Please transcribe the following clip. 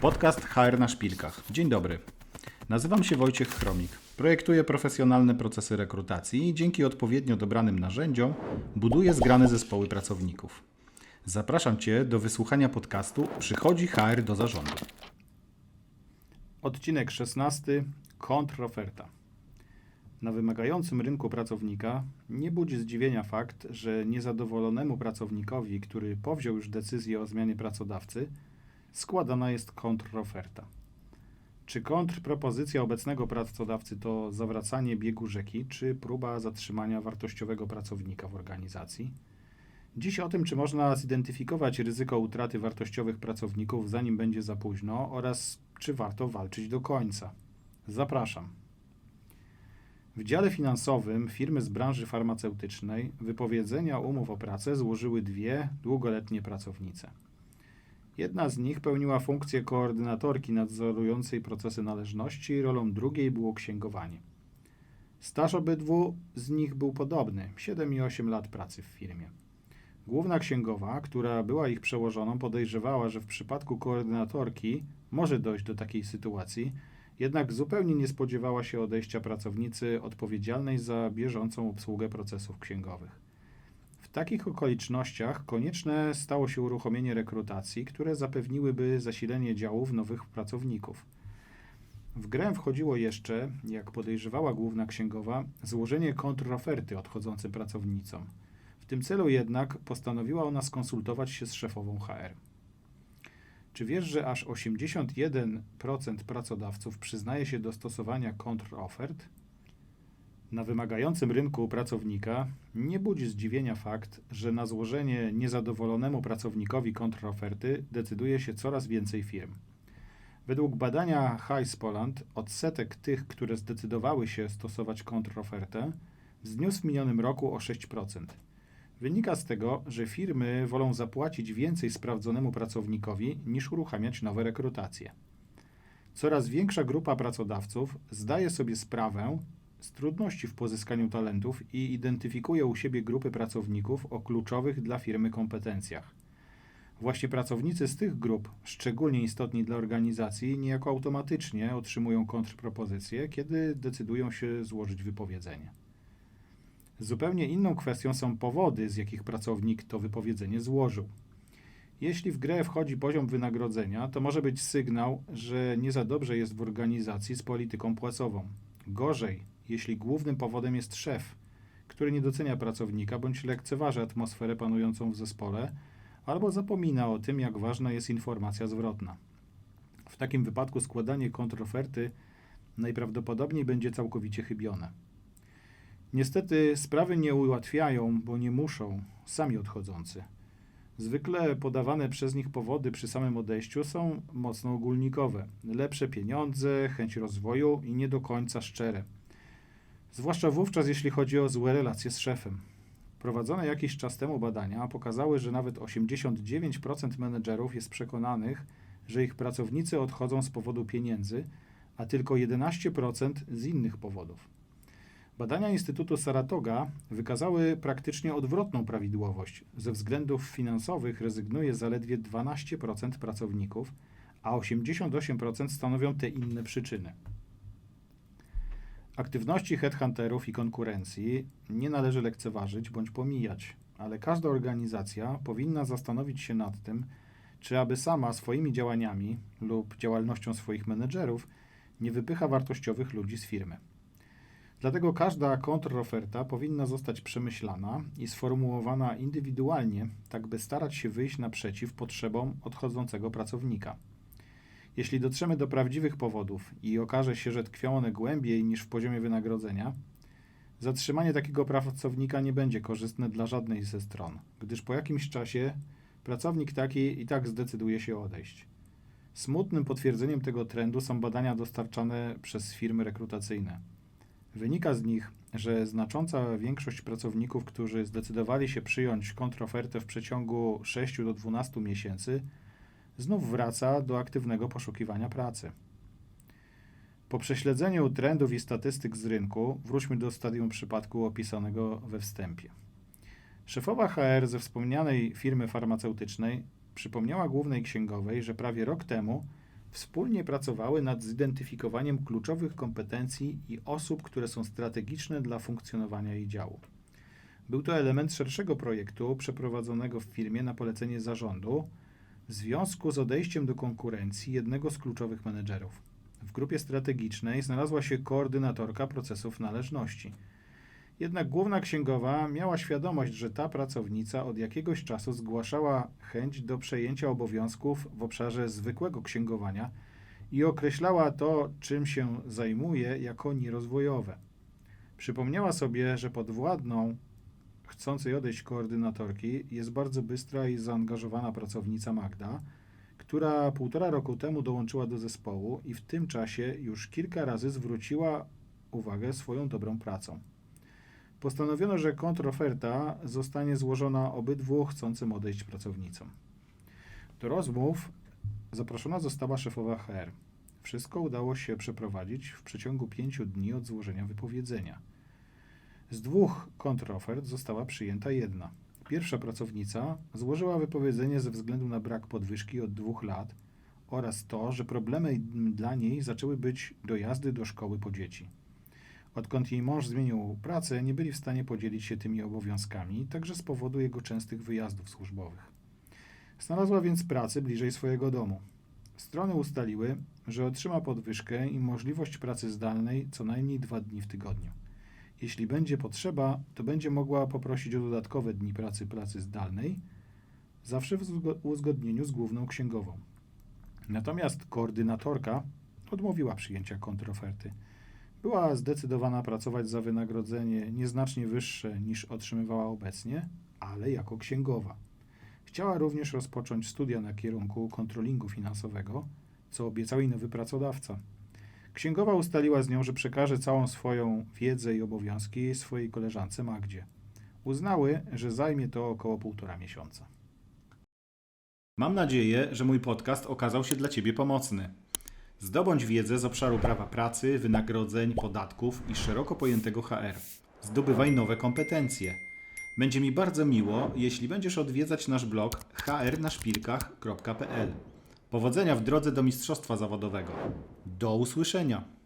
Podcast HR na szpilkach. Dzień dobry. Nazywam się Wojciech Chromik. Projektuję profesjonalne procesy rekrutacji i dzięki odpowiednio dobranym narzędziom buduję zgrane zespoły pracowników. Zapraszam Cię do wysłuchania podcastu Przychodzi HR do zarządu. Odcinek 16. Kontroferta. Na wymagającym rynku pracownika nie budzi zdziwienia fakt, że niezadowolonemu pracownikowi, który powziął już decyzję o zmianie pracodawcy, składana jest kontroferta. Czy kontrpropozycja obecnego pracodawcy to zawracanie biegu rzeki, czy próba zatrzymania wartościowego pracownika w organizacji? Dziś o tym, czy można zidentyfikować ryzyko utraty wartościowych pracowników, zanim będzie za późno, oraz czy warto walczyć do końca. Zapraszam. W dziale finansowym firmy z branży farmaceutycznej wypowiedzenia umów o pracę złożyły dwie długoletnie pracownice. Jedna z nich pełniła funkcję koordynatorki nadzorującej procesy należności, rolą drugiej było księgowanie. Staż obydwu z nich był podobny 7 i 8 lat pracy w firmie. Główna księgowa, która była ich przełożoną, podejrzewała, że w przypadku koordynatorki może dojść do takiej sytuacji, jednak zupełnie nie spodziewała się odejścia pracownicy odpowiedzialnej za bieżącą obsługę procesów księgowych. Takich okolicznościach konieczne stało się uruchomienie rekrutacji, które zapewniłyby zasilenie działów nowych pracowników. W grę wchodziło jeszcze, jak podejrzewała główna księgowa, złożenie kontroferty odchodzącym pracownicom. W tym celu jednak postanowiła ona skonsultować się z szefową HR. Czy wiesz, że aż 81% pracodawców przyznaje się do stosowania kontrofert? Na wymagającym rynku pracownika nie budzi zdziwienia fakt, że na złożenie niezadowolonemu pracownikowi kontroferty decyduje się coraz więcej firm. Według badania Heiss Poland odsetek tych, które zdecydowały się stosować kontrofertę, wzniósł w minionym roku o 6%. Wynika z tego, że firmy wolą zapłacić więcej sprawdzonemu pracownikowi niż uruchamiać nowe rekrutacje. Coraz większa grupa pracodawców zdaje sobie sprawę z trudności w pozyskaniu talentów i identyfikuje u siebie grupy pracowników o kluczowych dla firmy kompetencjach. Właśnie pracownicy z tych grup, szczególnie istotni dla organizacji, niejako automatycznie otrzymują kontrpropozycje, kiedy decydują się złożyć wypowiedzenie. Zupełnie inną kwestią są powody, z jakich pracownik to wypowiedzenie złożył. Jeśli w grę wchodzi poziom wynagrodzenia, to może być sygnał, że nie za dobrze jest w organizacji z polityką płacową. Gorzej, jeśli głównym powodem jest szef, który nie docenia pracownika bądź lekceważy atmosferę panującą w zespole, albo zapomina o tym, jak ważna jest informacja zwrotna. W takim wypadku składanie kontroferty najprawdopodobniej będzie całkowicie chybione. Niestety sprawy nie ułatwiają, bo nie muszą, sami odchodzący. Zwykle podawane przez nich powody przy samym odejściu są mocno ogólnikowe. Lepsze pieniądze, chęć rozwoju i nie do końca szczere. Zwłaszcza wówczas, jeśli chodzi o złe relacje z szefem. Prowadzone jakiś czas temu badania pokazały, że nawet 89% menedżerów jest przekonanych, że ich pracownicy odchodzą z powodu pieniędzy, a tylko 11% z innych powodów. Badania Instytutu Saratoga wykazały praktycznie odwrotną prawidłowość. Ze względów finansowych rezygnuje zaledwie 12% pracowników, a 88% stanowią te inne przyczyny. Aktywności headhunterów i konkurencji nie należy lekceważyć bądź pomijać, ale każda organizacja powinna zastanowić się nad tym, czy aby sama swoimi działaniami lub działalnością swoich menedżerów nie wypycha wartościowych ludzi z firmy. Dlatego każda kontroferta powinna zostać przemyślana i sformułowana indywidualnie, tak by starać się wyjść naprzeciw potrzebom odchodzącego pracownika. Jeśli dotrzemy do prawdziwych powodów i okaże się, że tkwią one głębiej niż w poziomie wynagrodzenia, zatrzymanie takiego pracownika nie będzie korzystne dla żadnej ze stron, gdyż po jakimś czasie pracownik taki i tak zdecyduje się odejść. Smutnym potwierdzeniem tego trendu są badania dostarczane przez firmy rekrutacyjne. Wynika z nich, że znacząca większość pracowników, którzy zdecydowali się przyjąć kontrofertę w przeciągu 6 do 12 miesięcy, znów wraca do aktywnego poszukiwania pracy. Po prześledzeniu trendów i statystyk z rynku, wróćmy do stadium przypadku opisanego we wstępie. Szefowa HR ze wspomnianej firmy farmaceutycznej przypomniała głównej księgowej, że prawie rok temu Wspólnie pracowały nad zidentyfikowaniem kluczowych kompetencji i osób, które są strategiczne dla funkcjonowania jej działu. Był to element szerszego projektu przeprowadzonego w firmie na polecenie zarządu w związku z odejściem do konkurencji jednego z kluczowych menedżerów. W grupie strategicznej znalazła się koordynatorka procesów należności. Jednak główna księgowa miała świadomość, że ta pracownica od jakiegoś czasu zgłaszała chęć do przejęcia obowiązków w obszarze zwykłego księgowania i określała to, czym się zajmuje, jako nierozwojowe. Przypomniała sobie, że podwładną chcącej odejść koordynatorki jest bardzo bystra i zaangażowana pracownica Magda, która półtora roku temu dołączyła do zespołu i w tym czasie już kilka razy zwróciła uwagę swoją dobrą pracą. Postanowiono, że kontroferta zostanie złożona obydwu chcącym odejść pracownicom. Do rozmów zaproszona została szefowa HR. Wszystko udało się przeprowadzić w przeciągu pięciu dni od złożenia wypowiedzenia. Z dwóch kontrofert została przyjęta jedna. Pierwsza pracownica złożyła wypowiedzenie ze względu na brak podwyżki od dwóch lat oraz to, że problemem dla niej zaczęły być dojazdy do szkoły po dzieci. Odkąd jej mąż zmienił pracę, nie byli w stanie podzielić się tymi obowiązkami, także z powodu jego częstych wyjazdów służbowych. Znalazła więc pracę bliżej swojego domu. Strony ustaliły, że otrzyma podwyżkę i możliwość pracy zdalnej co najmniej dwa dni w tygodniu. Jeśli będzie potrzeba, to będzie mogła poprosić o dodatkowe dni pracy pracy zdalnej, zawsze w uzgo- uzgodnieniu z główną księgową. Natomiast koordynatorka odmówiła przyjęcia kontroferty. Była zdecydowana pracować za wynagrodzenie nieznacznie wyższe niż otrzymywała obecnie, ale jako księgowa. Chciała również rozpocząć studia na kierunku kontrolingu finansowego, co obiecał jej nowy pracodawca. Księgowa ustaliła z nią, że przekaże całą swoją wiedzę i obowiązki swojej koleżance Magdzie. Uznały, że zajmie to około półtora miesiąca. Mam nadzieję, że mój podcast okazał się dla Ciebie pomocny. Zdobądź wiedzę z obszaru prawa pracy, wynagrodzeń, podatków i szeroko pojętego HR. Zdobywaj nowe kompetencje. Będzie mi bardzo miło, jeśli będziesz odwiedzać nasz blog hrnaszpilkach.pl. Powodzenia w drodze do mistrzostwa zawodowego. Do usłyszenia!